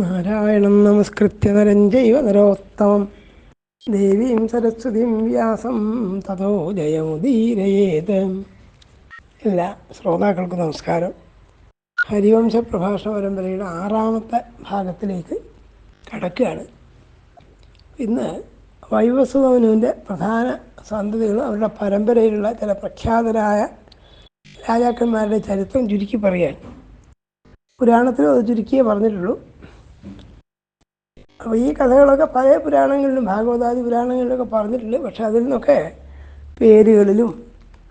നാരായണം നമസ്കൃത്യ നരം ജൈവ നരോത്തമം. ദേവീം സരസ്വതിം വ്യാസം തതോ ജയമുദീരയേത് എല്ലാ ശ്രോതാക്കൾക്കും നമസ്കാരം. ഹരിവംശ പ്രഭാഷണ പരമ്പരയുടെ ആറാമത്തെ ഭാഗത്തിലേക്ക് കടക്കുകയാണ്. ഇന്ന് വൈവസ്വതമനുവിന്റെ പ്രധാന സന്തതികൾ അവരുടെ പരമ്പരയിലുള്ള ചില പ്രഖ്യാതരായ രാജാക്കന്മാരുടെ ചരിത്രം ചുരുക്കി പറയാൻ പുരാണത്തിലും അത് ചുരുക്കിയേ പറഞ്ഞിട്ടുള്ളൂ. അപ്പോൾ ഈ കഥകളൊക്കെ പഴയ പുരാണങ്ങളിലും ഭാഗവതാദി പുരാണങ്ങളിലൊക്കെ പറഞ്ഞിട്ടുണ്ട്. പക്ഷേ അതിൽ നിന്നൊക്കെ പേരുകളിലും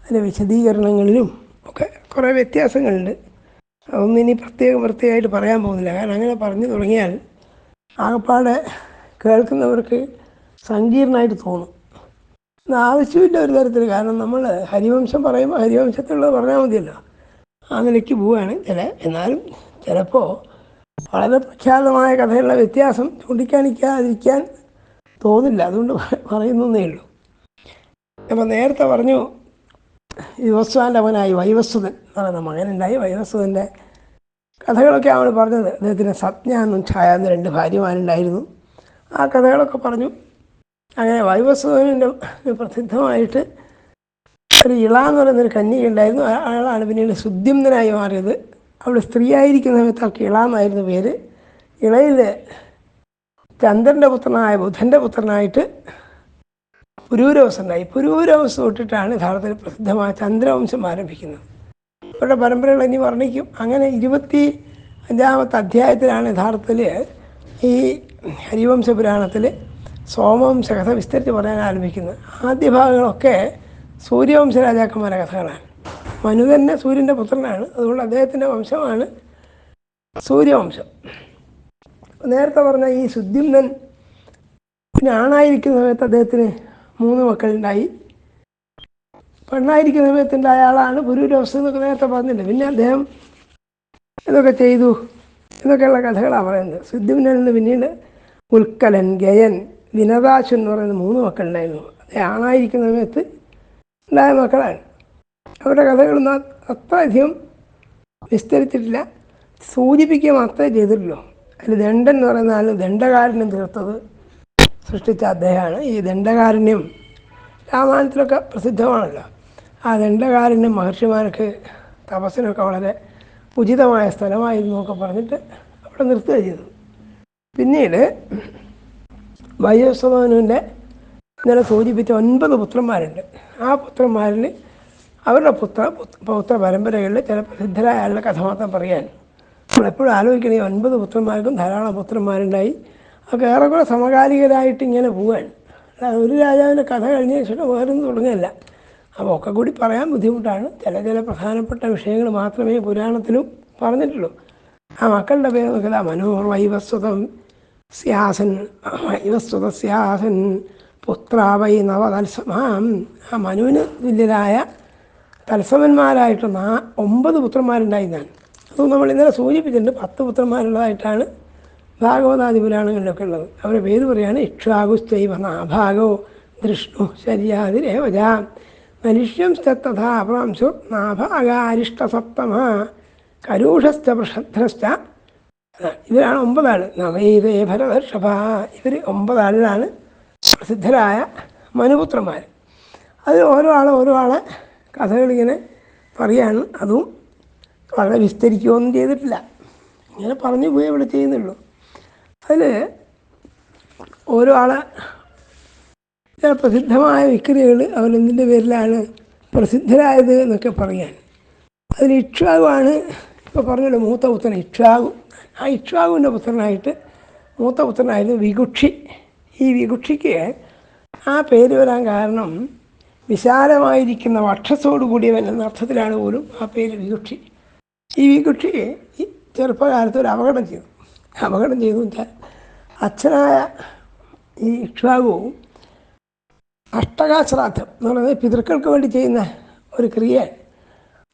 അതിന്റെ വിശദീകരണങ്ങളിലും ഒക്കെ കുറേ വ്യത്യാസങ്ങളുണ്ട്. അതൊന്നും ഇനി പ്രത്യേകം വൃത്തിയായിട്ട് പറയാൻ പോകുന്നില്ല. കാരണം അങ്ങനെ പറഞ്ഞു തുടങ്ങിയാൽ ആകപ്പാടെ കേൾക്കുന്നവർക്ക് സങ്കീർണമായിട്ട് തോന്നും. ആവശ്യമില്ല ഒരു തരത്തിൽ. കാരണം നമ്മൾ ഹരിവംശം പറയുമ്പോൾ ഹരിവംശത്തിലുള്ളത് പറഞ്ഞാൽ മതിയല്ലോ. ആ നിലയ്ക്ക് പോവുകയാണ് ചില. എന്നാലും ചിലപ്പോൾ വളരെ പ്രഖ്യാതമായ കഥയുള്ള വ്യത്യാസം ചൂണ്ടിക്കാണിക്കാതിരിക്കാൻ തോന്നില്ല. അതുകൊണ്ട് പറയുന്നേ ഉള്ളൂ. അപ്പം നേരത്തെ പറഞ്ഞു യുവസ്വാന്റെ അവനായി വൈവസ്വതൻ എന്ന് പറയുന്ന മകനുണ്ടായി. വൈവസ്വതന്റെ കഥകളൊക്കെ അവൾ പറഞ്ഞത് അദ്ദേഹത്തിന് സജ്ഞ എന്നും ഛായ എന്നും രണ്ട് ഭാര്യമാരുണ്ടായിരുന്നു. ആ കഥകളൊക്കെ പറഞ്ഞു. അങ്ങനെ വൈവസ്വതന്റെ പ്രസിദ്ധമായിട്ട് ഒരു ഇള എന്ന് പറയുന്നൊരു കന്യക ഉണ്ടായിരുന്നു ആ- അയാളാണ് പിന്നീട് സുദ്യുമ്നായി മാറിയത്. അവൾ സ്ത്രീയായിരിക്കുന്ന സമയത്ത് അവൾക്ക് ഇള എന്നായിരുന്നു പേര്. ഇളയിൽ ചന്ദ്രന്റെ പുത്രനായ ബുധന്റെ പുത്രനായിട്ട് പുരൂരവസം ഉണ്ടായി പുരൂരവസം തൊട്ടിട്ടാണ് യഥാർത്ഥത്തിൽ പ്രസിദ്ധമായ ചന്ദ്രവംശം ആരംഭിക്കുന്നത്. അവരുടെ പരമ്പരകൾ ഇനി വർണിക്കും. അങ്ങനെ ഇരുപത്തി അഞ്ചാമത്തെ അധ്യായത്തിലാണ് യഥാർത്ഥത്തിൽ ഈ ഹരിവംശ പുരാണത്തിൽ സോമവംശ കഥ വിസ്തരിച്ച് പറയാൻ ആരംഭിക്കുന്നത്. ആദ്യ ഭാഗങ്ങളൊക്കെ സൂര്യവംശ രാജാക്കന്മാരുടെ കഥകളാണ്. മനു തന്നെ സൂര്യന്റെ പുത്രനാണ്. അതുകൊണ്ട് അദ്ദേഹത്തിന്റെ വംശമാണ് സൂര്യവംശം. നേരത്തെ പറഞ്ഞ ഈ ശുദ്ധിമ്മൻ പിന്നെ ആണായിരിക്കുന്ന സമയത്ത് അദ്ദേഹത്തിന് മൂന്ന് മക്കളുണ്ടായി. പെണ്ണായിരിക്കുന്ന സമയത്തിന്റെ അയാളാണ് പുരൂരവസ്ഥ എന്നൊക്കെ നേരത്തെ പറഞ്ഞില്ല. പിന്നെ അദ്ദേഹം ഇതൊക്കെ ചെയ്തു. എന്നൊക്കെയുള്ള കഥകളാണ് പറയുന്നത്. സിദ്ധുവിനിൽ നിന്ന് പിന്നീട് ഉൽക്കലൻ ഗയൻ വിനതാശു എന്ന് പറയുന്ന മൂന്ന് മക്കളുണ്ടായിരുന്നു. അദ്ദേഹം ആണായിരിക്കുന്ന സമയത്ത് ഉണ്ടായ മക്കളാണ്. അവരുടെ കഥകളൊന്നും അത്ര അത്രയധികം വിസ്തരിച്ചിട്ടില്ല. സൂചിപ്പിക്കുക മാത്രമേ ചെയ്തിട്ടുള്ളൂ. അതിൽ ദണ്ഡൻ എന്ന് പറയുന്ന ആൾ ദണ്ഡകാരനും തീർത്തത് സൃഷ്ടിച്ച അദ്ദേഹമാണ്. ഈ ദണ്ഡകാരണ്യം രാമായണത്തിലൊക്കെ പ്രസിദ്ധമാണല്ലോ. ആ ദണ്ഡകാരണ്യം മഹർഷിമാർക്ക് തപസ്സിനൊക്കെ വളരെ ഉചിതമായ സ്ഥലമായിരുന്നു എന്നൊക്കെ പറഞ്ഞിട്ട് അവിടെ നിർത്തുക ചെയ്തു. പിന്നീട് വയോസ്വമനുവിന്റെ ഇന്നലെ സൂചിപ്പിച്ച ഒൻപത് പുത്രന്മാരുണ്ട്. ആ പുത്രന്മാരിൽ അവരുടെ പുത്ര പുത്ര പരമ്പരകളിൽ ചില പ്രസിദ്ധരായ ആളുടെ കഥ മാത്രം പറയാൻ നമ്മളെപ്പോഴും ആലോചിക്കണം ഈ ഒൻപത് പുത്രന്മാർക്കും ധാരാളം പുത്രന്മാരുണ്ടായി. അവർക്ക് ഏറെക്കുറെ സമകാലികരായിട്ട് ഇങ്ങനെ പോവാൻ. ഒരു രാജാവിന്റെ കഥ കഴിഞ്ഞ ശേഷം വേറൊന്നും തുടങ്ങിയല്ല അപ്പോൾ ഒക്കെ കൂടി പറയാൻ ബുദ്ധിമുട്ടാണ്. ചില ചില പ്രധാനപ്പെട്ട വിഷയങ്ങൾ മാത്രമേ പുരാണത്തിലും പറഞ്ഞിട്ടുള്ളൂ. ആ മക്കളുടെ പേര് നോക്കുക മനോഹർ വൈവസ്വതം സ്യാസൻ വൈവസ്വത സ്യാസൻ പുത്രാവൈ നവതത്സമാം. ആ മനുവിന് തുല്യരായ തത്സമന്മാരായിട്ട് നാ ഒമ്പത് പുത്രന്മാരുണ്ടായി ഞാൻ. അത് നമ്മൾ ഇന്നലെ സൂചിപ്പിച്ചിട്ടുണ്ട് പത്ത് പുത്രന്മാരുള്ളതായിട്ടാണ് ഭാഗവതാദി പുരാണങ്ങളിലൊക്കെ ഉള്ളത്. അവരുടെ പേര് പറയാണ് ഇക്ഷാകുസ്തൈവ നാഭാഗോ ദൃഷ്ണു ശരിയാതി രേവജ മനുഷ്യം തഥാ പ്രാംശു നാഭാഗാരിഷ്ടസപ്തമ കരൂഷസ്ഥ പ്രഷദ്രസ്ഥ ഇവരാണ് ഒമ്പതാൾ നവൈതേ ഭരതർഷഭ. ഇവർ ഒമ്പതാളിലാണ് പ്രസിദ്ധരായ മനുപുത്രന്മാർ അത് ഓരോ ആളെ ഓരോ ആളെ കഥകളിങ്ങനെ പറയാണ്. അതും വളരെ വിസ്തരിക്കുകയൊന്നും ചെയ്തിട്ടില്ല. ഇങ്ങനെ പറഞ്ഞു പോയി ഇവിടെ ചെയ്യുന്നുള്ളൂ. അതിൽ ഓരോ ആളെ പ്രസിദ്ധമായ വിക്രിയകൾ അവരെന്തിന്റെ പേരിലാണ് പ്രസിദ്ധരായത് എന്നൊക്കെ പറയാൻ. അതിൽ ഇക്ഷാവുമാണ് ഇപ്പോൾ പറഞ്ഞല്ലോ മൂത്ത പുത്രൻ ഇക്ഷാവു ആ ഇക്ഷാവുവിന്റെ പുത്രനായിട്ട് മൂത്ത പുത്രനായിരുന്നു വികുക്ഷി. ഈ വികുക്ഷിക്ക് ആ പേര് വരാൻ കാരണം വിശാലമായിരിക്കുന്ന വക്ഷസോട് കൂടിയവൻ എന്ന അർത്ഥത്തിലാണ് പോലും ആ പേര് വികുക്ഷി ഈ വികുക്ഷിയെ ഈ ചെറുപ്പകാലത്ത് ഒരു അപകടം ചെയ്തു. അപകടം ചെയ്തു വെച്ചാൽ അച്ഛനായ ഈ ഇക്ഷാകുവും അഷ്ടകാശ്രാദ്ധം എന്ന് പറയുന്നത് പിതൃക്കൾക്ക് വേണ്ടി ചെയ്യുന്ന ഒരു ക്രിയയാണ്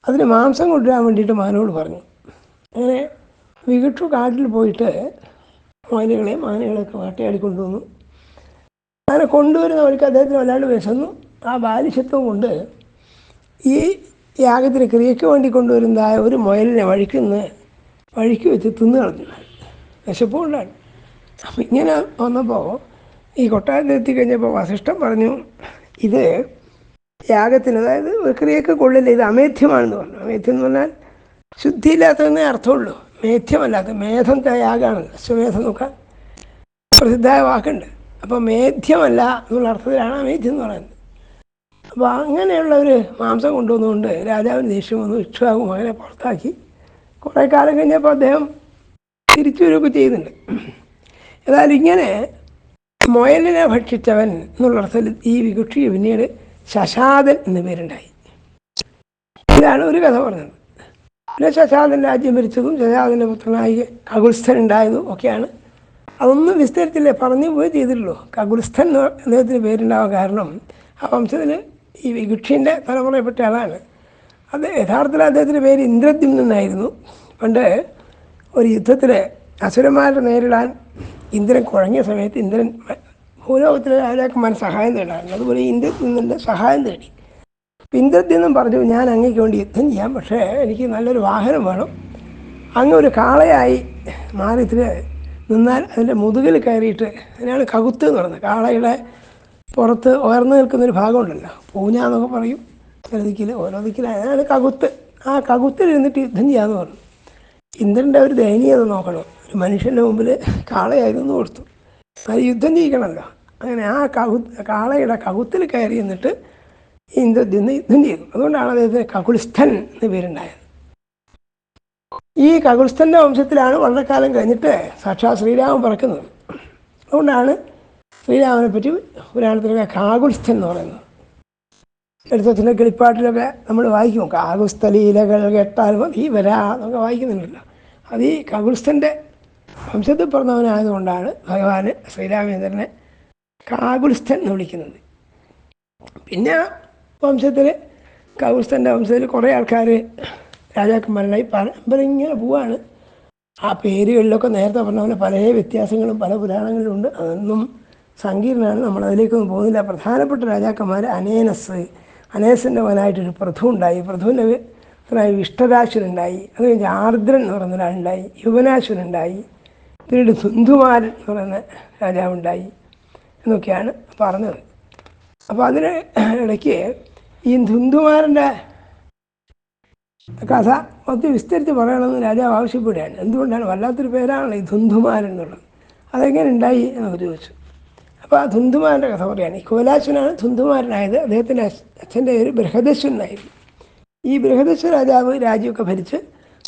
അതിന് മാംസം കൊണ്ടുവരാൻ വേണ്ടിയിട്ട് മാനോട് പറഞ്ഞു. അങ്ങനെ വികിട്ടു കാട്ടിൽ പോയിട്ട് മാനുകളെ മാനുകളെയൊക്കെ വേട്ടയാടി കൊണ്ടുവന്നു. അങ്ങനെ കൊണ്ടുവരുന്നവർക്ക് അദ്ദേഹത്തിന് വല്ലാണ്ട് വിശന്നു. ആ ബാലിശത്വം കൊണ്ട് ഈ യാഗത്തിന് ക്രിയയ്ക്ക് വേണ്ടി കൊണ്ടുവരുന്നതായ ഒരു മുയലിനെ വഴിക്കുന്ന് വഴിക്ക് വെച്ച് തിന്നു കളഞ്ഞിട്ടാണ് വിശപ്പുകൊണ്ടാണ് അപ്പം ഇങ്ങനെ വന്നപ്പോൾ ഈ കൊട്ടാരത്തിൽ എത്തിക്കഴിഞ്ഞപ്പോൾ വസിഷ്ഠൻ പറഞ്ഞു ഇത് യാഗത്തിന് അതായത് ഒരു ക്രിയയ്ക്ക് കൊള്ളില്ല ഇത് അമേധ്യമാണെന്ന് പറഞ്ഞു. അമേധ്യം എന്ന് പറഞ്ഞാൽ ശുദ്ധിയില്ലാത്തതെന്നേ അർത്ഥമുള്ളൂ. മേധ്യമല്ലാത്ത മേധം യാഗമാണ് അശ്വമേധം നോക്കാൻ പ്രസിദ്ധമായ വാക്കുണ്ട്. അപ്പോൾ മേധ്യമല്ല എന്നുള്ള അർത്ഥത്തിലാണ് അമേധ്യം എന്ന് പറയുന്നത്. അപ്പോൾ അങ്ങനെയുള്ള ഒരു മാംസം കൊണ്ടുവന്നുകൊണ്ട് രാജാവിന് ദേഷ്യം വന്നു ഇക്ഷാകു മകനെ പുറത്താക്കി. കുറേ കാലം കഴിഞ്ഞപ്പോൾ അദ്ദേഹം തിരിച്ചു വരികയൊക്കെ ചെയ്യുന്നുണ്ട്. ഏതായാലും ഇങ്ങനെ മൊയലിനെ ഭക്ഷിച്ചവൻ എന്നുള്ള അർത്ഥത്തിൽ ഈ വികുക്ഷി പിന്നീട് ശശാദൻ എന്ന പേരുണ്ടായി. ഇതാണ് ഒരു കഥ പറഞ്ഞത്. പിന്നെ ശശാദൻ രാജ്യം ഭരിച്ചതും ശശാദന്റെ പുത്രനായി കകുൽസ്ഥൻ ഉണ്ടായതും ഒക്കെയാണ്. അതൊന്നും വിസ്തരിച്ചില്ലേ? പറഞ്ഞു പോയി ചെയ്തിട്ടുള്ളൂ. കകുൽസ്ഥൻ അദ്ദേഹത്തിന് പേരുണ്ടാവാൻ കാരണം ആ വംശത്തിൽ ഈ വിഭിക്ഷിന്റെ തലമുറയിൽപ്പെട്ട ആളാണ് അത് യഥാർത്ഥത്തിൽ അദ്ദേഹത്തിന്റെ പേര് ഇന്ദ്രദ്യം നിന്നായിരുന്നു പണ്ട് ഒരു യുദ്ധത്തിൽ അസുരന്മാരെ നേരിടാൻ ഇന്ദ്രൻ കുഴങ്ങിയ സമയത്ത് ഇന്ദ്രൻ ഭൂലോകത്തിലെ രാജാക്കന്മാർ സഹായം തേടാറുണ്ട് അതുപോലെ ഇന്ദ്രദ്യുന്നിന്റെ സഹായം തേടി അപ്പം ഇന്ദ്രദ്യുമ്നൻ പറഞ്ഞു ഞാൻ അങ്ങേക്ക് വേണ്ടി യുദ്ധം ചെയ്യാം പക്ഷേ എനിക്ക് നല്ലൊരു വാഹനം വേണം. അങ്ങ് ഒരു കാളയായി മാറി നിന്നാൽ അതിന്റെ മുതുകിൽ കയറിയിട്ട് അതിനാണ് കകുത്ത് എന്ന് പറയുന്നത്. കാളയുടെ പുറത്ത് ഉയർന്നു നിൽക്കുന്നൊരു ഭാഗമുണ്ടല്ലോ. പൂഞ്ഞ എന്നൊക്കെ പറയും. ചില ദിക്കിൽ ഓരോ ദിക്കിൽ അതിനാണ് കകുത്ത്. ആ കകുത്തിൽ ഇരുന്നിട്ട് യുദ്ധം ചെയ്യാമെന്ന് പറഞ്ഞു. ഇന്ദ്രന്റെ ഒരു ദയനീയത നോക്കണം. ഒരു മനുഷ്യന്റെ മുമ്പിൽ കാളയായിരുന്നു കൊടുത്തു. അത് യുദ്ധം ചെയ്യിക്കണമല്ലോ. അങ്ങനെ ആ കകു കാളയുടെ കകുത്തിൽ കയറി എന്നിട്ട് ഇന്ദ്രദ്യുന്ന് യുദ്ധം ചെയ്തു. അതുകൊണ്ടാണ് അദ്ദേഹത്തിന് കകുൽസ്ഥൻ എന്ന് പേരുണ്ടായത്. ഈ കകുൽസ്ഥന്റെ വംശത്തിലാണ് വളരെ കാലം കഴിഞ്ഞിട്ട് സാക്ഷാത് ശ്രീരാമൻ പറക്കുന്നത്. അതുകൊണ്ടാണ് ശ്രീരാമനെ പറ്റി പുരാണത്തിലൊക്കെ കാകുൽസ്ഥൻ എന്ന് പറയുന്നു. എടുത്തച്ഛന്റെ കിളിപ്പാട്ടിലൊക്കെ നമ്മൾ വായിക്കും. കാകുസ്ഥലീലകൾ കേട്ടാൽ മതി വരാ എന്നൊക്കെ വായിക്കുന്നുണ്ടല്ലോ. അത് ഈ കാകുൽസ്ഥന്റെ വംശത്തിൽ പിറന്നവനായതുകൊണ്ടാണ് ഭഗവാൻ ശ്രീരാമചന്ദ്രനെ കാകുൽസ്ഥൻ എന്ന് വിളിക്കുന്നത്. പിന്നെ വംശത്തിൽ കൗസ്തന്റെ വംശത്തിൽ കുറേ ആൾക്കാർ രാജാക്കന്മാരായി പരമ്പര ഇങ്ങനെ പോവാണ്. ആ പേരുകളിലൊക്കെ നേരത്തെ പറഞ്ഞ പോലെ പല വ്യത്യാസങ്ങളും പല പുരാണങ്ങളിലുണ്ട് അതൊന്നും സങ്കീർണമാണ് നമ്മൾ അതിലേക്കൊന്നും പോകുന്നില്ല. പ്രധാനപ്പെട്ട രാജാക്കന്മാർ അനേനസ് അനേസിന്റെ മകനായിട്ടൊരു പ്രഥു ഉണ്ടായി പ്രഥുവിന്റെ പുത്രനായി വിഷ്ടരാശുനുണ്ടായി അത് കഴിഞ്ഞ് ആർദ്രൻ എന്ന് പറയുന്ന ഒരാളുണ്ടായി. യുവനാശുനുണ്ടായി പിന്നീട് സുന്ധുമാരൻ എന്ന് പറയുന്ന രാജാവുണ്ടായി എന്നൊക്കെയാണ് പറഞ്ഞത്. അപ്പോൾ അതിന് ഇടയ്ക്ക് ഈ ധുന്ധുമാരന്റെ കഥ ഒത്തിരി വിസ്തരിച്ച് പറയണമെന്ന് രാജാവ് ആവശ്യപ്പെടുകയാണ്. എന്തുകൊണ്ടാണ്? വല്ലാത്തൊരു പേരാണല്ലോ ഈ ധുന്ധുമാരൻ എന്നുള്ളത്. അതെങ്ങനെ ഉണ്ടായി എന്നൊക്കെ ചോദിച്ചു. അപ്പോൾ ആ ധുന്ധുമാരന്റെ കഥ പറയുകയാണ് ഈ കോലാശ്വനാണ് ധുന്ധുമാരനായത്. അദ്ദേഹത്തിന്റെ അച്ഛന്റെ പേര് ബൃഹദശ്വനായിരുന്നു. ഈ ബൃഹദശ്വ രാജാവ് രാജ്യമൊക്കെ ഭരിച്ച്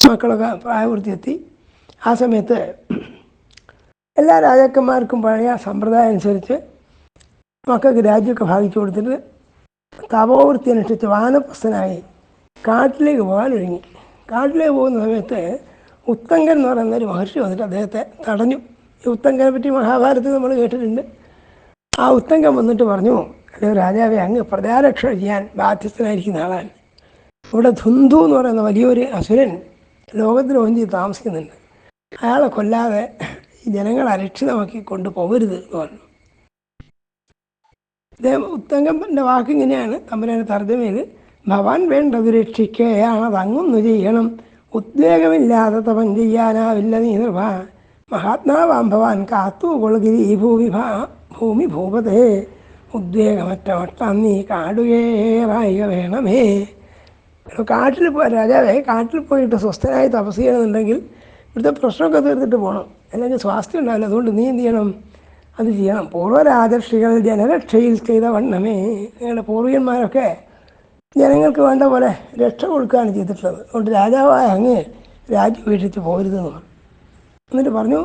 മക്കളൊക്കെ പ്രായപൂർത്തിയെത്തി. ആ സമയത്ത് എല്ലാ രാജാക്കന്മാർക്കും പഴയ സമ്പ്രദായം അനുസരിച്ച് മക്കൾക്ക് രാജ്യമൊക്കെ ഭാഗിച്ചു കൊടുത്തിട്ട് തപോവൃത്തി അനുഷ്ഠിച്ച് വാനപ്രസ്ഥനായി കാട്ടിലേക്ക് പോകാൻ ഒരുങ്ങി. കാട്ടിലേക്ക് പോകുന്ന സമയത്ത് ഉത്തങ്കൻ എന്ന് പറയുന്ന ഒരു മഹർഷി വന്നിട്ട് അദ്ദേഹത്തെ തടഞ്ഞു. ഈ ഉത്തങ്കനെ പറ്റി മഹാഭാരതത്തിൽ നമ്മൾ കേട്ടിട്ടുണ്ട്. ആ ഉത്തങ്കൻ വന്നിട്ട് പറഞ്ഞു അല്ലയോ രാജാവെ അങ്ങ് പ്രജാരക്ഷ ചെയ്യാൻ ബാധ്യസ്ഥനായിരിക്കുന്ന ആളാണ്. ഇവിടെ ധുന്തു എന്ന് പറയുന്ന വലിയൊരു അസുരൻ ലോകത്തിൽ ഒഞ്ചി താമസിക്കുന്നുണ്ട്. അയാളെ കൊല്ലാതെ ഈ ജനങ്ങളെ അരക്ഷിതമാക്കി കൊണ്ടുപോകരുത് എന്ന് പറഞ്ഞു. അദ്ദേഹം ഉത്തങ്കന്റെ വാക്ക് ഇങ്ങനെയാണ് തമ്പുരാന്റെ തർജമയിൽ ഭവാൻ വേണ്ടത് രക്ഷിക്കുകയാണ് അതങ്ങൊന്നു ചെയ്യണം. ഉദ്വേഗമില്ലാതെ തവൻ ചെയ്യാനാവില്ല നീ നിർഭ മഹാത്മാവാം ഭവാൻ കാത്തുകൊള്ളുകിരി ഈ ഭൂമി ഭാ ഭൂമി ഭൂപതേ. ഉദ്വേഗമറ്റ വട്ടം നീ കാടുകേറായിക വേണമേ കാട്ടിൽ പോ രാജാവേ കാട്ടിൽ പോയിട്ട് സ്വസ്ഥനായി തപസ് ചെയ്യണമെന്നുണ്ടെങ്കിൽ ഇവിടുത്തെ പ്രശ്നമൊക്കെ തീർത്തിട്ട് പോകണം അല്ലെങ്കിൽ സ്വാസ്ഥ്യം ഉണ്ടാവില്ല. അതുകൊണ്ട് നീ എന്ത് ചെയ്യണം? അത് ചെയ്യണം. പൂർവരാജർഷികൾ ജനരക്ഷയിൽ ചെയ്ത വണ്ണമേ. നിങ്ങളുടെ പൂർവികന്മാരൊക്കെ ജനങ്ങൾക്ക് വേണ്ട പോലെ രക്ഷ കൊടുക്കുകയാണ് ചെയ്തിട്ടുള്ളത്. അതുകൊണ്ട് രാജാവായ അങ്ങ് രാജ്യം വീക്ഷിച്ച് പോരുതെന്ന് പറഞ്ഞു. എന്നിട്ട് പറഞ്ഞു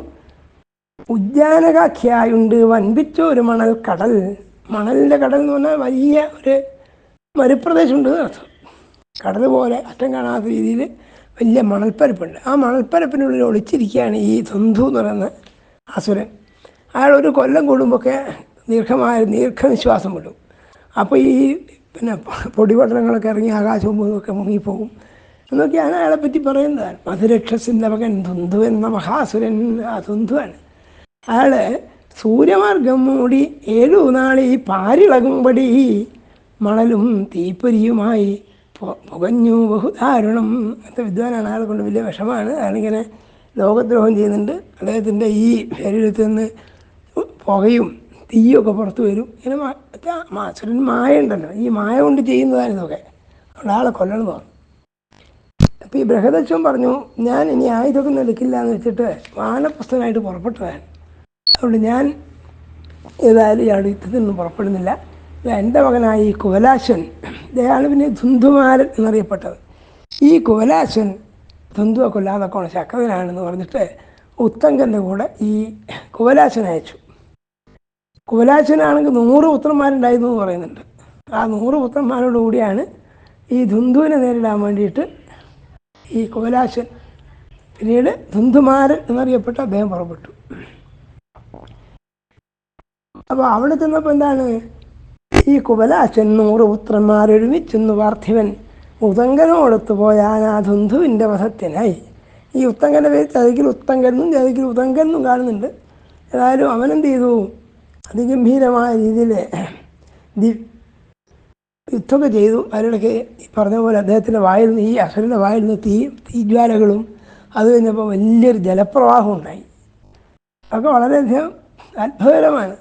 ഉദ്യാനകാഖ്യായുണ്ട് വൻപിച്ച ഒരു മണൽ കടൽ. മണലിന്റെ കടൽ എന്ന് പറഞ്ഞാൽ വലിയ ഒരു മരുപ്രദേശമുണ്ട് അർത്ഥം. കടൽ പോലെ അറ്റം കാണാത്ത രീതിയിൽ വലിയ മണൽപ്പരപ്പുണ്ട്. ആ മണൽപ്പരപ്പിനുള്ളിൽ ഒളിച്ചിരിക്കുകയാണ് ഈ തന്തു എന്ന് പറയുന്ന അസുരൻ. അയാൾ ഒരു കൊല്ലം കൂടുമ്പോഴൊക്കെ ദീർഘമായ ദീർഘനിശ്വാസം വിടും. അപ്പോൾ ഈ പിന്നെ പൊടിപടലങ്ങളൊക്കെ ഇറങ്ങി ആകാശവും ഒക്കെ മുങ്ങിപ്പോകും. എന്നൊക്കെയാണ് അയാളെ പറ്റി പറയുന്നത്. മധുരക്ഷസിന്റെ മകൻ ധുന്ധു എന്ന മഹാസുരൻ ആ ധുന്ധുവാണ് അയാൾ സൂര്യമാർഗം മൂടി ഏഴു നാളി പാരിളകുമ്പടി മണലും തീപ്പൊരിയുമായി പുകഞ്ഞു ബഹുദാരുണം. അങ്ങനത്തെ വിദ്വാനാണ് അയാളെ കൊണ്ട് വലിയ വിഷമാണ് അയാളിങ്ങനെ ലോകദ്രോഹം ചെയ്യുന്നുണ്ട്. അദ്ദേഹത്തിന്റെ ഈ ശരീരത്തിൽ നിന്ന് പുകയും തീയൊക്കെ പുറത്തു വരും. ഇങ്ങനെ മാസുരൻ മായ ഉണ്ടല്ലോ. ഈ മായ കൊണ്ട് ചെയ്യുന്നതാണ് ഇതൊക്കെ അവിടെ ആളെ കൊല്ലണം തോന്നും അപ്പോൾ ഈ ബൃഹദക്ഷം പറഞ്ഞു ഞാൻ ഇനി ആയുധമൊക്കെ എടുക്കില്ല എന്ന് വെച്ചിട്ട് വാനപ്രസ്ഥനായിട്ട് പുറപ്പെട്ടതാണ്. അതുകൊണ്ട് ഞാൻ ഏതായാലും ഇയാൾ യുദ്ധത്തിൽ നിന്നും പുറപ്പെടുന്നില്ല. എന്റെ മകനായ ഈ കുവലാശൻ ഇദ്ദേഹമാണ് പിന്നെ ധുന്ധുമാരൻ എന്നറിയപ്പെട്ടത്. ഈ കുവലാശൻ ധുന്ധുവെ കൊല്ലാതൊക്കെ ശക്തനാണെന്ന് പറഞ്ഞിട്ട് ഉത്തങ്കന്റെ കൂടെ ഈ കുവലാശൻ അയച്ചു. കുവലാശനാണെങ്കിൽ നൂറ് പുത്രന്മാരുണ്ടായിരുന്നു എന്ന് പറയുന്നുണ്ട്. ആ നൂറ് പുത്രന്മാരോടുകൂടിയാണ് ഈ ധുന്ധുവിനെ നേരിടാൻ വേണ്ടിയിട്ട് ഈ കുവലാശൻ പിന്നീട് ധുന്ധുമാരൻ എന്നറിയപ്പെട്ട അദ്ദേഹം പുറപ്പെട്ടു. അപ്പോൾ അവിടെ ചെന്നപ്പോൾ എന്താണ്? ഈ കുബല നൂറ് പുത്രന്മാരൊരുമിച്ചെന്ന് പാർത്ഥിവൻ ഉത്തങ്കനോടൊത്ത് ആ ധുന്ധുവിന്റെ വധത്തിനായി. ഈ ഉത്തങ്കന്റെ പേര് ചതിക്കിൽ ഉത്തങ്കനും ചതിക്കിൽ ഉത്തങ്കനും കാണുന്നുണ്ട്. ഏതായാലും അവനെന്ത് ചെയ്തു? അതിഗംഭീരമായ രീതിയിൽ യുദ്ധമൊക്കെ ചെയ്തു. അതിനിടയ്ക്ക് പറഞ്ഞ പോലെ അദ്ദേഹത്തിന്റെ വായിൽ നിന്ന് ഈ അസുരന്റെ വായിൽ നിന്ന് തീ തീജ്വാലകളും അത് കഴിഞ്ഞപ്പോൾ വലിയൊരു ജലപ്രവാഹം ഉണ്ടായി. അതൊക്കെ വളരെയധികം അത്ഭുതകരമാണ്.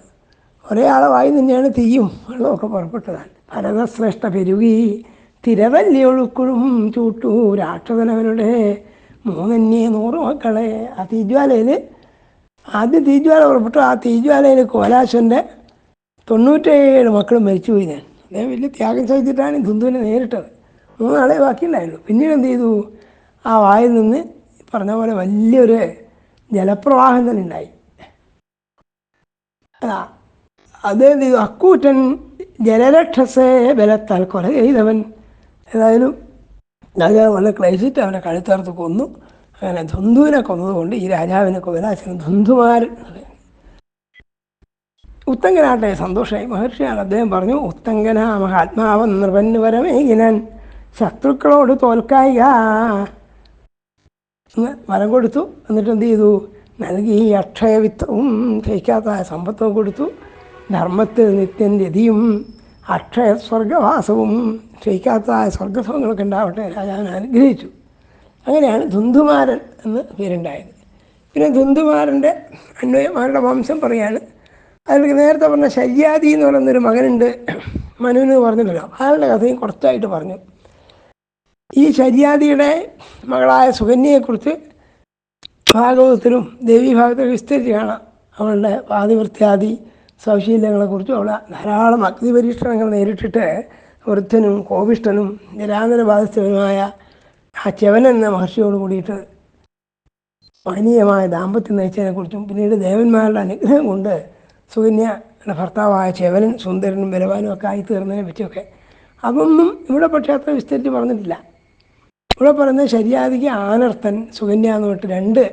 ഒരേ ആളെ വായി നിന്നെയാണ് തീയും. വെള്ളമൊക്കെ പുറപ്പെട്ടതാണ്. ഭരതശ്രേഷ്ഠ പെരുകി തിരവല്ലി ഒഴുക്കുഴും ചൂട്ടു രാക്ഷസനവരുടെ മൂന്നന്യേ നൂറ് മക്കളെ. ആ തീജ്വാലയിൽ ആദ്യം തീജ്വാല പുറപ്പെട്ടു. ആ തീജ്വാലയിൽ കോലാശന്റെ തൊണ്ണൂറ്റേഴ് മക്കളും മരിച്ചുപോയി ഞാൻ. അദ്ദേഹം വലിയ ത്യാഗം സഹിച്ചിട്ടാണ് ധുന്തുവിനെ നേരിട്ടത്. മൂന്നാളെ ബാക്കിയുണ്ടായുള്ളൂ. പിന്നീട് എന്ത് ചെയ്തു? ആ വായിൽ നിന്ന് പറഞ്ഞ പോലെ വലിയൊരു ജലപ്രവാഹം തന്നെ ഉണ്ടായി. അതാ. അത് അക്കൂറ്റൻ ജലരക്ഷസേ ബലത്താൽ കൊല ചെയ്തവൻ. ഏതായാലും രാജാവ് വളരെ ക്ലേശിച്ച് അവനെ കഴുത്തേർത്ത് കൊന്നു. അങ്ങനെ ധുന്ധുവിനെ കൊന്നതുകൊണ്ട് ഈ രാജാവിനെ കൊലാശനം ധുന്തുമാരൻ എന്ന് ഉത്തങ്കനാട്ടെ സന്തോഷമായി മഹർഷിയാണ് അദ്ദേഹം പറഞ്ഞു ഉത്തങ്കന മഹാത്മാവൻ നൃപന് വരമേകിനാൻ ശത്രുക്കളോട് തോൽക്കായിക. വരം കൊടുത്തു. എന്നിട്ട് എന്ത് ചെയ്തു? നൽകി അക്ഷയവിത്തവും ക്ഷയിക്കാത്ത സമ്പത്തും കൊടുത്തു. ധർമ്മത്തിൽ നിത്യം രതിയും അക്ഷയ സ്വർഗവാസവും ക്ഷയിക്കാത്തതായ സ്വർഗസുഖങ്ങളൊക്കെ ഉണ്ടാവട്ടെ രാജാവിനെ അനുഗ്രഹിച്ചു. അങ്ങനെയാണ് ധുന്ധുമാരൻ എന്ന് പേരുണ്ടായത്. പിന്നെ ധുന്ധുമാരന്റെ അന്വയമാരുടെ വംശം പറയാണ് അതിൽ നേരത്തെ പറഞ്ഞ ശര്യാദി എന്ന് പറയുന്നൊരു മകനുണ്ട് മനുവിന് പറഞ്ഞില്ലല്ലോ അയാളുടെ കഥയും കുറച്ചായിട്ട് പറഞ്ഞു. ഈ ശര്യാദിയുടെ മകളായ സുകന്യയെക്കുറിച്ച് ഭാഗവതത്തിലും ദേവീഭാഗത്തിലും വിസ്തരിച്ച് കാണാം. അവളുടെ പാതിവൃത്യാദി സൗശീല്യങ്ങളെക്കുറിച്ചും അവിടെ ധാരാളം അഗ്നി പരീക്ഷണങ്ങൾ നേരിട്ടിട്ട് വൃദ്ധനും കോപിഷ്ഠനും നിരാന്തര ബാധിച്ചവനുമായ ആ ചെവൻ എന്ന മഹർഷിയോട് കൂടിയിട്ട് മഹനീയമായ ദാമ്പത്യം നയിച്ചതിനെക്കുറിച്ചും പിന്നീട് ദേവന്മാരുടെ അനുഗ്രഹം കൊണ്ട് സുകന്യയുടെ ഭർത്താവായ ചെവനും സുന്ദരനും ബലവാനും ഒക്കെ ആയി തീർന്നതിനെ പറ്റിയൊക്കെ അതൊന്നും ഇവിടെ പക്ഷേ അത്ര വിസ്തരിച്ച് പറഞ്ഞിട്ടില്ല. ഇവിടെ പറയുന്നത് ശരിയാതിക്ക് ആനർത്തൻ സുകന്യ എന്ന് പറഞ്ഞിട്ട് രണ്ട്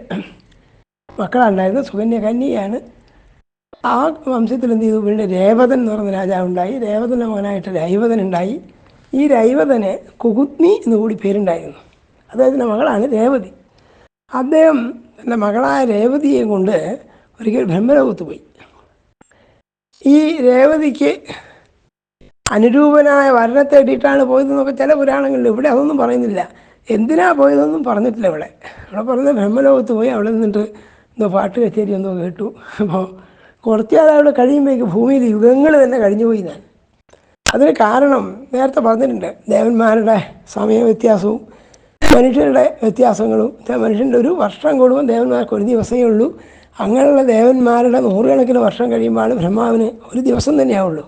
മക്കളുണ്ടായിരുന്നു സുകന്യ കന്യയാണ് ആ വംശത്തിൽ എന്ത് ചെയ്തു? പിന്നെ രേവതൻ എന്ന് പറയുന്ന രാജാവ് ഉണ്ടായി രേവതന്റെ മകനായിട്ട് രൈവതൻ ഉണ്ടായി ഈ രൈവതന് കുകുത്നി എന്ന് കൂടി പേരുണ്ടായിരുന്നു. അദ്ദേഹത്തിന്റെ മകളാണ് രേവതി. അദ്ദേഹം തന്റെ മകളായ രേവതിയെ കൊണ്ട് ഒരിക്കൽ ബ്രഹ്മലോകത്ത് പോയി. ഈ രേവതിക്ക് അനുരൂപനായ വരണത്തെ തേടിയിട്ടാണ് പോയതെന്നൊക്കെ ചില പുരാണങ്ങളിൽ ഇവിടെ അതൊന്നും പറയുന്നില്ല. എന്തിനാ പോയതൊന്നും പറഞ്ഞിട്ടില്ല ഇവിടെ ഇവിടെ പറഞ്ഞ ബ്രഹ്മലോകത്ത് പോയി അവിടെ നിന്നിട്ട് എന്തോ പാട്ട് കച്ചേരി എന്തോ കേട്ടു. അപ്പോൾ കുറച്ചുകാലം അവിടെ കഴിയുമ്പോഴേക്ക് ഭൂമിയിൽ യുഗങ്ങൾ തന്നെ കഴിഞ്ഞു പോയി ഞാൻ. അതിന് കാരണം നേരത്തെ പറഞ്ഞിട്ടുണ്ട് ദേവന്മാരുടെ സമയ വ്യത്യാസവും മനുഷ്യരുടെ വ്യത്യാസങ്ങളും. മനുഷ്യന്റെ ഒരു വർഷം കൂടുമ്പോൾ ദേവന്മാർക്ക് ഒരു ദിവസമേ ഉള്ളൂ. അങ്ങനെയുള്ള ദേവന്മാരുടെ നൂറുകണക്കിന് വർഷം കഴിയുമ്പോഴാണ് ബ്രഹ്മാവിന് ഒരു ദിവസം തന്നെയാവുള്ളൂ.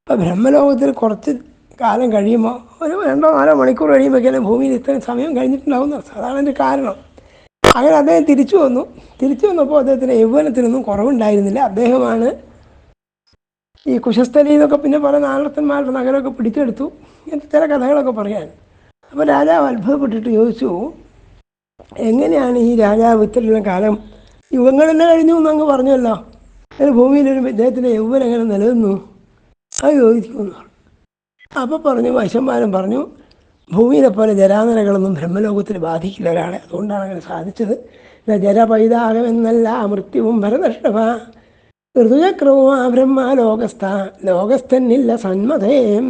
അപ്പോൾ ബ്രഹ്മലോകത്തിൽ കുറച്ച് കാലം കഴിയുമ്പോൾ ഒരു രണ്ടോ നാലോ മണിക്കൂർ കഴിയുമ്പോഴേക്കും ഭൂമിയിൽ ഇത്രയും സമയം കഴിഞ്ഞിട്ടുണ്ടാവുന്ന അതാണ് അതിന്റെ കാരണം. അങ്ങനെ അദ്ദേഹം തിരിച്ചു വന്നു. തിരിച്ചു വന്നപ്പോൾ അദ്ദേഹത്തിന് യൗവനത്തിനൊന്നും കുറവുണ്ടായിരുന്നില്ല. അദ്ദേഹമാണ് ഈ കുശസ്ഥലി എന്നൊക്കെ പിന്നെ പല നാളത്തന്മാരുടെ നഗരമൊക്കെ പിടിച്ചെടുത്തു. ഇങ്ങനത്തെ ചില കഥകളൊക്കെ പറയാൻ. അപ്പോൾ രാജാവ് അത്ഭുതപ്പെട്ടിട്ട് ചോദിച്ചു എങ്ങനെയാണ് ഈ രാജാവ് ഇത്തരം കാലം യുഗങ്ങളെല്ലാം കഴിഞ്ഞു എന്ന് അങ്ങ് പറഞ്ഞല്ലോ? അതിന് ഭൂമിയിലൊരു ഇദ്ദേഹത്തിന്റെ യൗവനം നിലനിന്നു? അത് ചോദിക്കുന്നു അപ്പോൾ പറഞ്ഞു വശന്മാരും പറഞ്ഞു ഭൂമിയിലെ പോലെ ജരാനരകളൊന്നും ബ്രഹ്മലോകത്തിൽ ബാധിക്കില്ല ഒരാളെ അതുകൊണ്ടാണ് അങ്ങനെ സാധിച്ചത്. ജരപൈതാകമെന്നല്ല മൃത്യുവും ഭരതഷ്ടഭ ഋതുചക്രവും ആ ബ്രഹ്മ ലോകസ്ഥ. ലോകസ്ഥനില്ല സന്മതേം.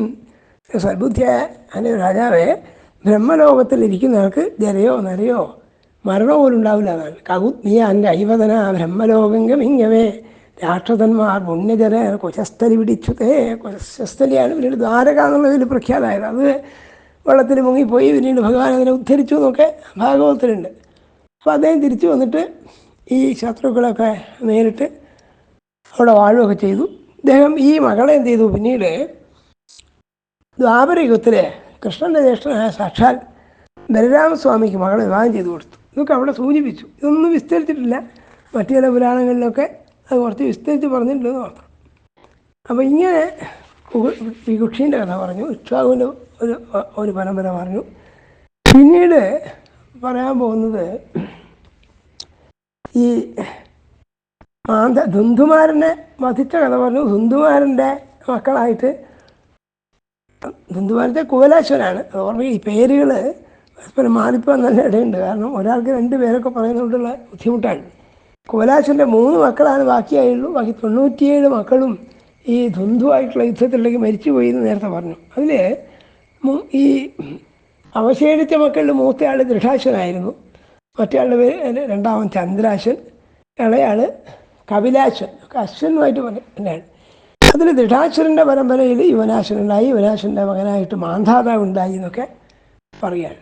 സൽബുദ്ധിയ അല്ലെ രാജാവേ ബ്രഹ്മലോകത്തിൽ ഇരിക്കുന്നവർക്ക് ജരയോ നരയോ മരണം പോലും ഉണ്ടാവില്ല എന്നാണ്. കകുത്മിയാന്റെ ഐവതന ബ്രഹ്മലോകങ്കമിങ്ങവേ രാക്ഷസന്മാർ പുണ്യജര കുശസ്ഥലി പിടിച്ചുതേ കുശസ്ഥലിയാണ് പിന്നീട് ദ്വാരക എന്നുള്ളതിൽ പ്രഖ്യാതായത്. അത് വെള്ളത്തിൽ മുങ്ങിപ്പോയി പിന്നീട് ഭഗവാൻ അതിനെ ഉദ്ധരിച്ചു എന്നൊക്കെ ഭാഗവതത്തിലുണ്ട്. അപ്പോൾ അദ്ദേഹം തിരിച്ചു വന്നിട്ട് ഈ ശത്രുക്കളൊക്കെ നേരിട്ട് അവിടെ വാഴുകയൊക്കെ ചെയ്തു. അദ്ദേഹം ഈ മകളെ എന്ത് ചെയ്തു? പിന്നീട് ദ്വാപരയുഗത്തിൽ കൃഷ്ണന്റെ ജ്യേഷ്ഠനായ സാക്ഷാൽ ബലരാമസ്വാമിക്ക് മകളെ വിവാഹം ചെയ്തു കൊടുത്തു. ഇതൊക്കെ അവിടെ സൂചിപ്പിച്ചു. ഇതൊന്നും വിസ്തരിച്ചിട്ടില്ല. മറ്റു ചില പുരാണങ്ങളിലൊക്കെ അത് കുറച്ച് വിസ്തരിച്ച് പറഞ്ഞിട്ടുണ്ടെന്ന് മാത്രം അപ്പോൾ ഇങ്ങനെ വികുക്ഷീന്റെ കഥ പറഞ്ഞു. ഇക്ഷാവിന്റെ ഒരു ഒരു പരമ്പര പറഞ്ഞു. പിന്നീട് പറയാൻ പോകുന്നത് ഈ മാന്ത ദുന്ദുമാരനെ വധിച്ച കഥ പറഞ്ഞു. ദുന്ദുമാരന്റെ മക്കളായിട്ട് ദുന്ദുമാരന്റെ കുവലാശ്വനാണ് അത് ഓർമ്മ ഈ പേരുകൾ പരസ്പരം മാറിപ്പോകാൻ നല്ല ഇടയുണ്ട്. കാരണം ഒരാൾക്ക് രണ്ട് പേരൊക്കെ പറയുന്നതുകൊണ്ടുള്ള ബുദ്ധിമുട്ടാണ്. കുവലാശ്വരന്റെ മൂന്ന് മക്കളാണ് ബാക്കിയായുള്ളൂ. ബാക്കി തൊണ്ണൂറ്റിയേഴ് മക്കളും ഈ ധുന്ധുവായിട്ടുള്ള യുദ്ധത്തിലേക്ക് മരിച്ചുപോയി എന്ന് നേരത്തെ പറഞ്ഞു. അതിൽ ഈ അവശേഷിച്ച മക്കളിൽ മൂത്തയാൾ ദൃഢാശ്വനായിരുന്നു. മറ്റേയാളുടെ പേര് രണ്ടാമൻ ചന്ദ്രാശൻ ഇളയാൾ കപിലാശ്വൻ ഒക്കെ അശ്വനുമായിട്ട് തന്നെയാണ്. അതിൽ ദൃഢാശ്വരന്റെ പരമ്പരയിൽ യുവനാശൻ ഉണ്ടായി യുവനാശന്റെ മകനായിട്ട് മാന്ധാതാവ് ഉണ്ടായി എന്നൊക്കെ പറയുകയാണ്.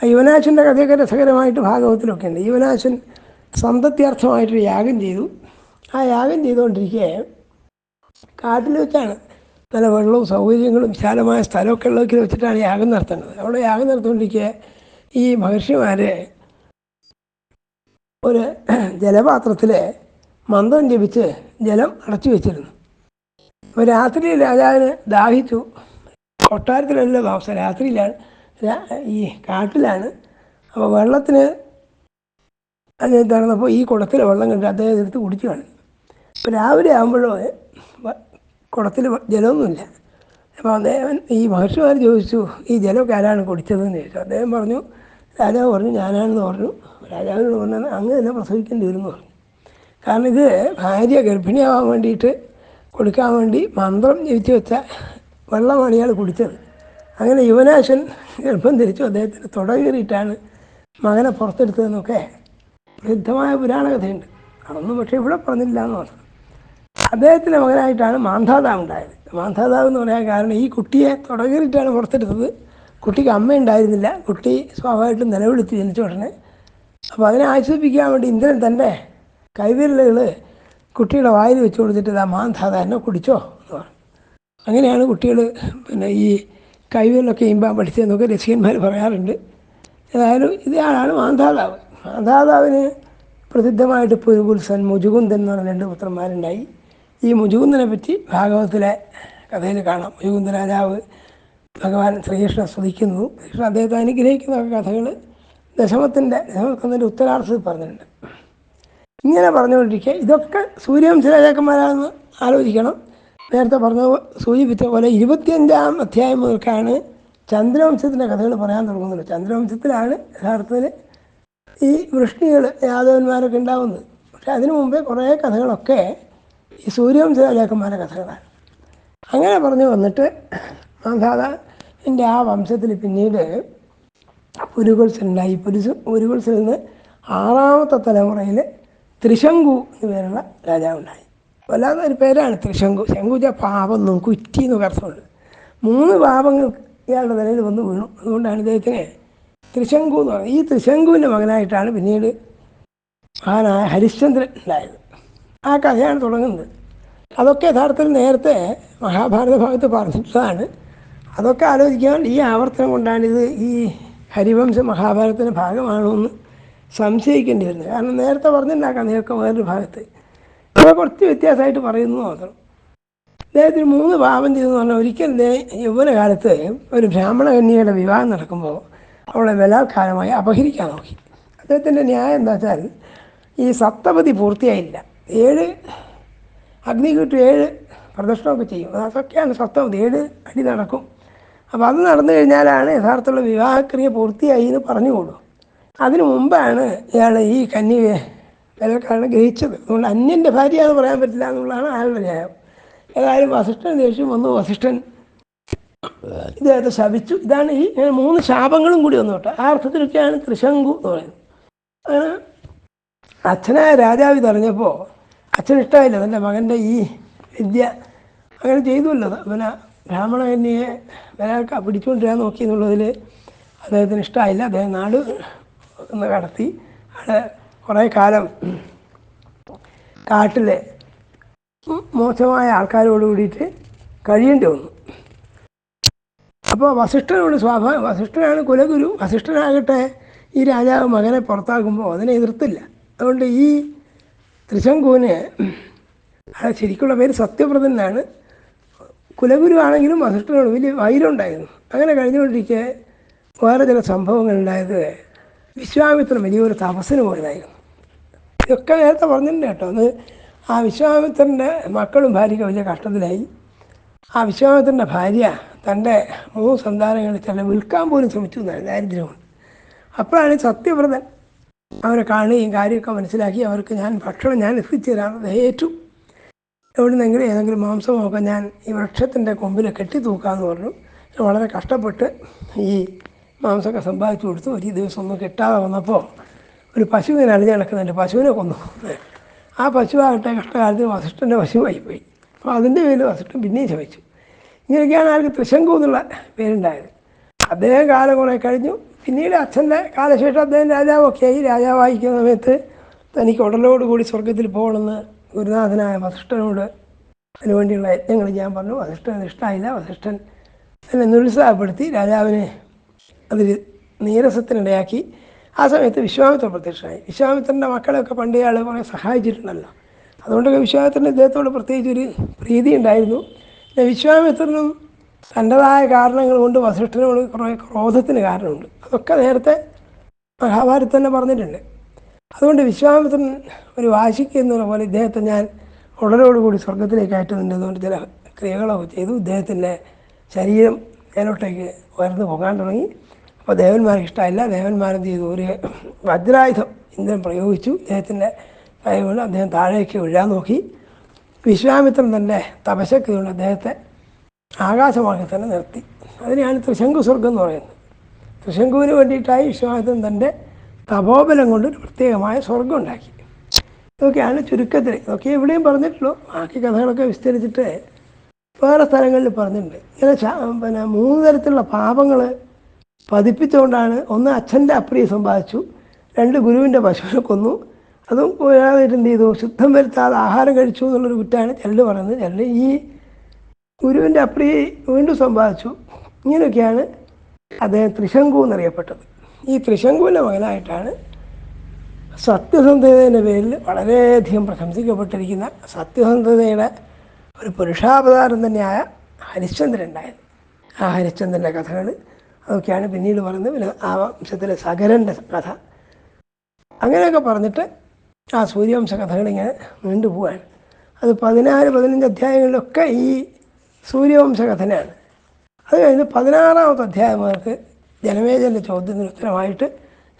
ആ യുവനാശന്റെ കഥയൊക്കെ രസകരമായിട്ട് ഭാഗവത്തിലൊക്കെ ഉണ്ട് യുവനാശൻ സന്തത്യാർത്ഥമായിട്ടൊരു യാഗം ചെയ്തു. ആ യാഗം ചെയ്തുകൊണ്ടിരിക്കെ കാട്ടിൽ വെച്ചാണ് നല്ല വെള്ളവും സൗകര്യങ്ങളും വിശാലമായ സ്ഥലമൊക്കെ ഉള്ളതൊക്കെ വെച്ചിട്ടാണ് യാഗം നടത്തേണ്ടത് അവിടെ യാഗം നടത്തുകൊണ്ടിരിക്കുക ഈ മഹർഷിമാരെ ഒരു ജലപാത്രത്തിൽ മന്ത്രം ജപിച്ച് ജലം അടച്ചു വെച്ചിരുന്നു. അപ്പോൾ രാത്രി രാജാവിന് ദാഹിച്ചു. കൊട്ടാരത്തിലല്ല താമസം രാത്രിയിലാണ് ഈ കാട്ടിലാണ്. അപ്പോൾ വെള്ളത്തിന് അദ്ദേഹം നടന്നപ്പോൾ ഈ കുടത്തിലെ വെള്ളം കണ്ട് അദ്ദേഹം എടുത്ത് കുടിച്ചു അപ്പോൾ രാവിലെ ആകുമ്പോഴോ കുടത്തിൽ ജലമൊന്നുമില്ല. അപ്പോൾ അദ്ദേഹം ഈ മഹർഷിമാർ ചോദിച്ചു ഈ ജലമൊക്കെ ആരാണ് കുടിച്ചതെന്ന് ചോദിച്ചു. അദ്ദേഹം പറഞ്ഞു രാജാവ് പറഞ്ഞു ഞാനാണെന്ന് പറഞ്ഞു. രാജാവിനോട് പറഞ്ഞു അങ്ങ് തന്നെ പ്രസവിക്കേണ്ടി വരുമെന്ന് പറഞ്ഞു. കാരണം ഇത് ഭാര്യ ഗർഭിണിയാവാൻ വേണ്ടിയിട്ട് കൊടുക്കാൻ വേണ്ടി മന്ത്രം ജപിച്ച് വെച്ച വെള്ളമാണ് ഇയാൾ കുടിച്ചത്. അങ്ങനെ യുവനാശൻ ഗർഭം ധരിച്ചു അദ്ദേഹത്തിന് തുടകീറിയിട്ടാണ് മകനെ പുറത്തെടുത്തതെന്നൊക്കെ പ്രസിദ്ധമായ പുരാണ കഥയുണ്ട് അതൊന്നും പക്ഷേ ഇവിടെ പറഞ്ഞില്ല എന്ന് മാത്രം. അദ്ദേഹത്തിന്റെ മകനായിട്ടാണ് മാന്ധാതാവ് ഉണ്ടായത്. മാന്ധാതാവ് എന്ന് പറയാൻ കാരണം ഈ കുട്ടിയെ തുടങ്ങിയിട്ടാണ് പുറത്തെടുത്തത്. കുട്ടിക്ക് അമ്മ ഉണ്ടായിരുന്നില്ല കുട്ടി സ്വാഭാവികമായിട്ടും നിലവിളിച്ച് ജനിച്ച ഉടനെ. അപ്പോൾ അതിനെ ആശ്വസിപ്പിക്കാൻ വേണ്ടി ഇന്ദ്രൻ തന്റെ കൈവിരലുകൾ കുട്ടിയുടെ വായിൽ വെച്ച് കൊടുത്തിട്ട് ഇതാ മാന്ധാത എന്നെ കുടിച്ചോ എന്ന് പറഞ്ഞു. അങ്ങനെയാണ് കുട്ടികൾ പിന്നെ ഈ കൈവിരലൊക്കെ ഇമ്പാൻ പഠിച്ചതെന്നൊക്കെ രസികന്മാർ പറയാറുണ്ട്. ഏതായാലും ഇതാണ് മാന്ധാതാവ്. മാന്ധാതാവിന് പ്രസിദ്ധമായിട്ട് പുരുപുൽസൻ മുജുകുന്ദൻ എന്ന് പറഞ്ഞ രണ്ട് പുത്രന്മാരുണ്ടായി. ഈ മുജുകുന്ദനെ പറ്റി ഭാഗവതത്തിലെ കഥയിൽ കാണാം. മുജുകുന്ദ രാജാവ് ഭഗവാൻ ശ്രീകൃഷ്ണൻ സ്തുതിക്കുന്നു. കൃഷ്ണൻ അദ്ദേഹത്തെ അനുഗ്രഹിക്കുന്ന കഥകൾ ദശമത്തിന്റെ ദശമത്തിന്റെ ഉത്തരാർത്ഥത്തിൽ പറഞ്ഞിട്ടുണ്ട്. ഇങ്ങനെ പറഞ്ഞുകൊണ്ടിരിക്കുക ഇതൊക്കെ സൂര്യവംശ രാജാക്കന്മാരാണെന്ന് ആലോചിക്കണം. നേരത്തെ പറഞ്ഞ സൂചിപ്പിച്ച പോലെ ഇരുപത്തിയഞ്ചാം അധ്യായം മുതൽക്കാണ് ചന്ദ്രവംശത്തിന്റെ കഥകൾ പറയാൻ തുടങ്ങുന്നത്. ചന്ദ്രവംശത്തിലാണ് യഥാർത്ഥത്തിൽ ഈ വൃഷ്ണികൾ യാദവന്മാരൊക്കെ ഉണ്ടാവുന്നത്. പക്ഷേ അതിനു മുമ്പേ കുറേ കഥകളൊക്കെ ഈ സൂര്യവംശ രാജാക്കന്മാരുടെ കഥകളാണ് അങ്ങനെ പറഞ്ഞു വന്നിട്ട് മാധാതാന്റെ ആ വംശത്തിൽ പിന്നീട് പുരുകുൽസനുണ്ടായി പുരുസ് പുരുകുൽസിൽ നിന്ന് ആറാമത്തെ തലമുറയിൽ ത്രിശങ്കു എന്ന് പേരുള്ള രാജാവുണ്ടായി. വല്ലാത്ത ഒരു പേരാണ് ത്രിശങ്കു. ശങ്കുജ പാപമെന്നും കുറ്റി എന്നൊക്കെ അർത്ഥമുണ്ട് മൂന്ന് പാപങ്ങൾ ഇയാളുടെ നിലയിൽ വന്ന് വീണു. അതുകൊണ്ടാണ് ഇദ്ദേഹത്തിന് ത്രിശങ്കു എന്ന് പറയുന്നത്. ഈ ത്രിശങ്കുവിന്റെ മകനായിട്ടാണ് പിന്നീട് മഹാനായ ഹരിശ്ചന്ദ്രൻ ഉണ്ടായത്. ആ കഥയാണ് തുടങ്ങുന്നത്. അതൊക്കെ യഥാർത്ഥത്തിൽ നേരത്തെ മഹാഭാരത ഭാഗത്ത് പറഞ്ഞിട്ടുള്ളതാണ് അതൊക്കെ ആലോചിക്കാൻ ഈ ആവർത്തനം കൊണ്ടാണിത് ഈ ഹരിവംശ മഹാഭാരതത്തിന്റെ ഭാഗമാണോ എന്ന് സംശയിക്കേണ്ടി വരുന്നത് കാരണം നേരത്തെ പറഞ്ഞിട്ടുണ്ടാക്കാം കഥയൊക്കെ വേറൊരു ഭാഗത്ത്. അപ്പോൾ കുറച്ച് വ്യത്യാസമായിട്ട് പറയുന്നു മാത്രം. അദ്ദേഹത്തിന് മൂന്ന് പാപം ചെയ്തെന്ന് പറഞ്ഞാൽ ഒരിക്കൽ യൗവനകാലത്ത് ഒരു ബ്രാഹ്മണ കന്യയുടെ വിവാഹം നടക്കുമ്പോൾ അവളെ ബലാത്കാരമായി അപഹരിക്കാൻ നോക്കി. അദ്ദേഹത്തിന്റെ ന്യായം എന്താ വെച്ചാൽ ഈ സപ്തപതി പൂർത്തിയായില്ല. ഏഴ് അഗ്നി കിട്ടും ഏഴ് പ്രദക്ഷിണമൊക്കെ ചെയ്യും. അതൊക്കെയാണ് സപ്തപതി ഏഴ് അടി നടക്കും. അപ്പോൾ അത് നടന്നു കഴിഞ്ഞാലാണ് യഥാർത്ഥമുള്ള വിവാഹക്രിയ പൂർത്തിയായി എന്ന് പറഞ്ഞു കൊടുക്കും അതിനു മുമ്പാണ് ഇയാൾ ഈ കന്യകയെ വേലക്കാരനെ ഗ്രഹിച്ചത്. അതുകൊണ്ട് അന്യന്റെ ഭാര്യ എന്ന് പറയാൻ പറ്റില്ല എന്നുള്ളതാണ് അയാളുടെ ന്യായം. ഏതായാലും വസിഷ്ഠൻ ദേഷ്യം വന്നു. വസിഷ്ഠൻ ഇദ്ദേഹത്തെ ശപിച്ചു. ഇതാണ് ഈ മൂന്ന് ശാപങ്ങളും കൂടി വന്നു കേട്ടോ. ആ അർത്ഥത്തിലൊക്കെയാണ് ത്രിശങ്കു എന്ന് പറയുന്നത്. അങ്ങനെ അച്ഛനായ രാജാവ് ഇതറിഞ്ഞപ്പോൾ അച്ഛൻ ഇഷ്ടമായില്ല തന്റെ മകന്റെ ഈ വിദ്യ. അങ്ങനെ ചെയ്തുവല്ലോ. പിന്നെ ബ്രാഹ്മണകന്യെ ഒരാൾക്ക് പിടിച്ചുകൊണ്ടിരാൻ നോക്കി എന്നുള്ളതിൽ അദ്ദേഹത്തിന് ഇഷ്ടമായില്ല അദ്ദേഹം നാട് ഒന്ന് കടത്തി. അവിടെ കുറേ കാലം കാട്ടിലെ മോശമായ ആൾക്കാരോട് കൂടിയിട്ട് കഴിയേണ്ടി വന്നു. അപ്പോൾ വസിഷ്ഠനോട് സ്വാഭാവിക വസിഷ്ഠനാണ് കുലഗുരു. വസിഷ്ഠനാകട്ടെ ഈ രാജാവ് മകനെ പുറത്താക്കുമ്പോൾ അതിനെ എതിർത്തില്ല. അതുകൊണ്ട് ഈ ത്രിശങ്കുവിന് അത് ശരിക്കുള്ള പേര് സത്യവ്രതൻ എന്നാണ് കുലഗുരു ആണെങ്കിലും വസിഷ്ഠനോട് വലിയ വൈരമുണ്ടായിരുന്നു അങ്ങനെ കഴിഞ്ഞുകൊണ്ടിരിക്കെ വേറെ ചില സംഭവങ്ങൾ ഉണ്ടായത് വിശ്വാമിത്രൻ വലിയൊരു തപസ്സിന് പോയതായിരുന്നു. ഇതൊക്കെ നേരത്തെ പറഞ്ഞിട്ടുണ്ട് കേട്ടോ. അത് ആ വിശ്വാമിത്രന്റെ മക്കളും ഭാര്യയ്ക്ക് വലിയ കഷ്ടത്തിലായി. ആ വിശ്വാമിത്രന്റെ ഭാര്യ തന്റെ മൂന്ന് സന്താനങ്ങളെ തന്നെ വിൽക്കാൻ പോലും ശ്രമിച്ചു എന്നാണ് ദാരിദ്ര്യമാണ് അപ്പോഴാണ് സത്യവ്രതൻ അവരെ കാണുകയും കാര്യമൊക്കെ മനസ്സിലാക്കി അവർക്ക് ഞാൻ ഭക്ഷണം ഞാൻ എത്തിച്ചു തരാമെന്ന് ഏറ്റു നിന്നെങ്കിലും ഏതെങ്കിലും മാംസമൊക്കെ ഞാൻ ഈ വൃക്ഷത്തിന്റെ കൊമ്പിൽ കെട്ടി തൂക്കാമെന്ന് പറഞ്ഞു. വളരെ കഷ്ടപ്പെട്ട് ഈ മാംസമൊക്കെ സമ്പാദിച്ചു കൊടുത്തു ഒരു ദിവസം ഒന്നും കിട്ടാതെ വന്നപ്പോൾ ഒരു പശുവിനെ അലഞ്ഞു നടക്കുന്നുണ്ട് പശുവിനെ കൊന്നു. ആ പശുവാകട്ടെ കഷ്ടകാലത്ത് വസിഷ്ഠന്റെ പശുവായി പോയി. അപ്പോൾ അതിന്റെ പേരിൽ വസിഷ്ഠൻ പിന്നെയും ശമിച്ചു ഇങ്ങനെയൊക്കെയാണ് ആൾക്ക് തൃശങ്കു എന്നുള്ള പേരുണ്ടായത്. അദ്ദേഹം കാലം കുറേ കഴിഞ്ഞു. പിന്നീട് അച്ഛന്റെ കാലശേഷം അദ്ദേഹം രാജാവൊക്കെ ആയി. രാജാവായിരിക്കുന്ന സമയത്ത് തനിക്ക് ഉടലോട് കൂടി സ്വർഗത്തിൽ പോകണമെന്ന് ഗുരുനാഥനായ വസിഷ്ഠനോട് അതിനുവേണ്ടിയുള്ള യജ്ഞങ്ങൾ ഞാൻ പറഞ്ഞു. വസിഷ്ഠൻ ഇഷ്ടമായില്ല വസിഷ്ഠൻ എന്നെ നിരുത്സാഹപ്പെടുത്തി രാജാവിനെ അതിൽ നീരസത്തിനിടയാക്കി. ആ സമയത്ത് വിശ്വാമിത്ര പ്രത്യക്ഷനായി. വിശ്വാമിത്രന്റെ മക്കളെയൊക്കെ പണ്ടേ ആൾ കുറേ സഹായിച്ചിട്ടുണ്ടല്ലോ. അതുകൊണ്ടൊക്കെ വിശ്വാമിത്രന്റെ ഇദ്ദേഹത്തോട് പ്രത്യേകിച്ചൊരു പ്രീതി ഉണ്ടായിരുന്നു. വിശ്വാമിത്രനും തന്റെതായ കാരണങ്ങൾ കൊണ്ട് വസിഷ്ഠനോട് കുറേ ക്രോധത്തിന് കാരണമുണ്ട്. അതൊക്കെ നേരത്തെ മഹാഭാരത് തന്നെ പറഞ്ഞിട്ടുണ്ട്. അതുകൊണ്ട് വിശ്വാമിത്രൻ ഒരു വാശിക്ക് എന്നുള്ള പോലെ ഇദ്ദേഹത്തെ ഞാൻ ഉടലോടുകൂടി സ്വർഗത്തിലേക്ക് അയറ്റുന്നുണ്ട്. അതുകൊണ്ട് ചില ക്രിയകളൊക്കെ ചെയ്തു ഇദ്ദേഹത്തിന്റെ ശരീരം മേലോട്ടേക്ക് ഉയർന്നു പോകാൻ തുടങ്ങി. അപ്പോൾ ദേവന്മാർക്ക് ഇഷ്ടമായില്ല. ദേവന്മാരെന്ത് ചെയ്തു? ഒരു വജ്രായുധം ഇന്ദ്രൻ പ്രയോഗിച്ചു. ഇദ്ദേഹത്തിന്റെ കൈ കൊണ്ട് അദ്ദേഹം താഴേക്ക് വീഴാൻ നോക്കി. വിശ്വാമിത്രൻ തന്നെ തപശക്തി കൊണ്ട് അദ്ദേഹത്തെ ആകാശമാക്കി തന്നെ നിർത്തി. അതിനെയാണ് തൃശങ്കു സ്വർഗം എന്ന് പറയുന്നത്. തൃശങ്കുവിന് വേണ്ടിയിട്ടായി വിശ്വാസം തന്റെ തപോബലം കൊണ്ട് ഒരു പ്രത്യേകമായ സ്വർഗം ഉണ്ടാക്കി. ഇതൊക്കെയാണ് ചുരുക്കത്തിൽ. ഇതൊക്കെ എവിടെയും പറഞ്ഞിട്ടുള്ളൂ. ബാക്കി കഥകളൊക്കെ വിസ്തരിച്ചിട്ട് വേറെ സ്ഥലങ്ങളിൽ പറഞ്ഞിട്ടുണ്ട്. ഇങ്ങനെ പിന്നെ മൂന്ന് തരത്തിലുള്ള പാപങ്ങൾ പതിപ്പിച്ചുകൊണ്ടാണ് ഒന്ന് അച്ഛന്റെ അപ്രിയ സമ്പാദിച്ചു രണ്ട് ഗുരുവിന്റെ പശുവിനെ കൊന്നു. അതും ഒരാളായിട്ട് എന്ത് ചെയ്തു? ശുദ്ധം വരുത്താതെ ആഹാരം കഴിച്ചു എന്നുള്ളൊരു കുറ്റാണ് ചെല്ലു പറയുന്നത്. ചെല്ലു ഈ ഗുരുവിന്റെ അപ്രിയ വീണ്ടും സമ്പാദിച്ചു ഇങ്ങനെയൊക്കെയാണ് അദ്ദേഹം ത്രിശങ്കു എന്നറിയപ്പെട്ടത്. ഈ ത്രിശങ്കുവിന്റെ മകനായിട്ടാണ് സത്യസന്ധതയുടെ പേരിൽ വളരെയധികം പ്രശംസിക്കപ്പെട്ടിരിക്കുന്ന സത്യസന്ധതയുടെ ഒരു പുരുഷാവതാരം തന്നെയായ ഹരിശ്ചന്ദ്രൻ ഉണ്ടായത് ആ ഹരിശ്ചന്ദ്രന്റെ കഥകൾ അതൊക്കെയാണ് പിന്നീട് പറയുന്നത്. പിന്നെ ആ വംശത്തിലെ സകരന്റെ കഥ. അങ്ങനെയൊക്കെ പറഞ്ഞിട്ട് ആ സൂര്യവംശ കഥകളിങ്ങനെ നീണ്ടുപോവാണ്. അത് പതിനാല് പതിനഞ്ച് അധ്യായങ്ങളിലൊക്കെ ഈ സൂര്യവംശ കഥനാണ് അത് കഴിഞ്ഞ് പതിനാറാമത്തെ അധ്യായം മുതൽക്ക് ജനമേജന്റെ ചോദ്യത്തിന് ഉത്തരമായിട്ട്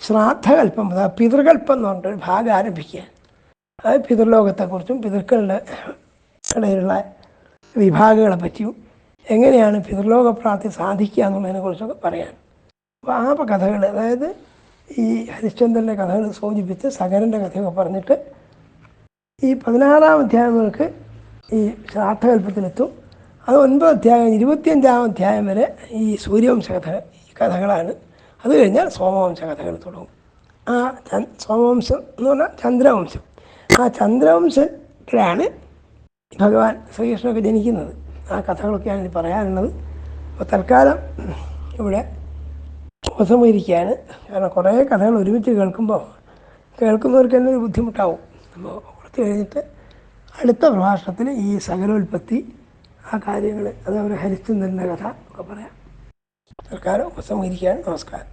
ശ്രാദ്ധകൽപ്പം അതായത് പിതൃകൽപ്പം എന്ന് പറഞ്ഞിട്ടൊരു ഭാഗം ആരംഭിക്കുക അതായത് പിതൃലോകത്തെക്കുറിച്ചും പിതൃക്കളുടെ ഇടയിലുള്ള വിഭാഗങ്ങളെ പറ്റിയും എങ്ങനെയാണ് പിതൃലോക പ്രാപ്തി സാധിക്കുക എന്നുള്ളതിനെക്കുറിച്ചൊക്കെ പറയാൻ അപ്പോൾ ആ കഥകൾ അതായത് ഈ ഹരിശ്ചന്ദ്രന്റെ കഥകൾ സൂചിപ്പിച്ച് സകരന്റെ കഥയൊക്കെ പറഞ്ഞിട്ട് ഈ പതിനാറാം അധ്യായങ്ങൾക്ക് ഈ ശ്രാദ്ധകൽപ്പത്തിലെത്തും. അത് ഒൻപത് അധ്യായം ഇരുപത്തിയഞ്ചാം അധ്യായം വരെ ഈ സൂര്യവംശ കഥ കഥകളാണ്. അത് കഴിഞ്ഞാൽ സോമവംശ കഥകൾ തുടങ്ങും. ആ സോമവംശം എന്ന് പറഞ്ഞാൽ ചന്ദ്രവംശം. ആ ചന്ദ്രവംശത്തിലാണ് ഭഗവാൻ ശ്രീകൃഷ്ണനൊക്കെ ജനിക്കുന്നത്. ആ കഥകളൊക്കെയാണ് ഇനി പറയാനുള്ളത്. അപ്പോൾ തൽക്കാലം ഇവിടെ ഉപസംഹരിക്കുകയാണ്. കാരണം കുറേ കഥകൾ ഒരുമിച്ച് കേൾക്കുമ്പോൾ കേൾക്കുന്നവർക്ക് തന്നെ ഒരു ബുദ്ധിമുട്ടാവും. അപ്പോൾ കുറച്ച് കഴിഞ്ഞിട്ട് അടുത്ത പ്രഭാഷണത്തിൽ ഈ സകലോൽപ്പത്തി ആ കാര്യങ്ങൾ അത് അവർ ഹരിച്ചു നിന്ന കഥ ഒക്കെ പറയാം. തൽക്കാലം ഉപസംഹരിക്കാൻ നമസ്കാരം.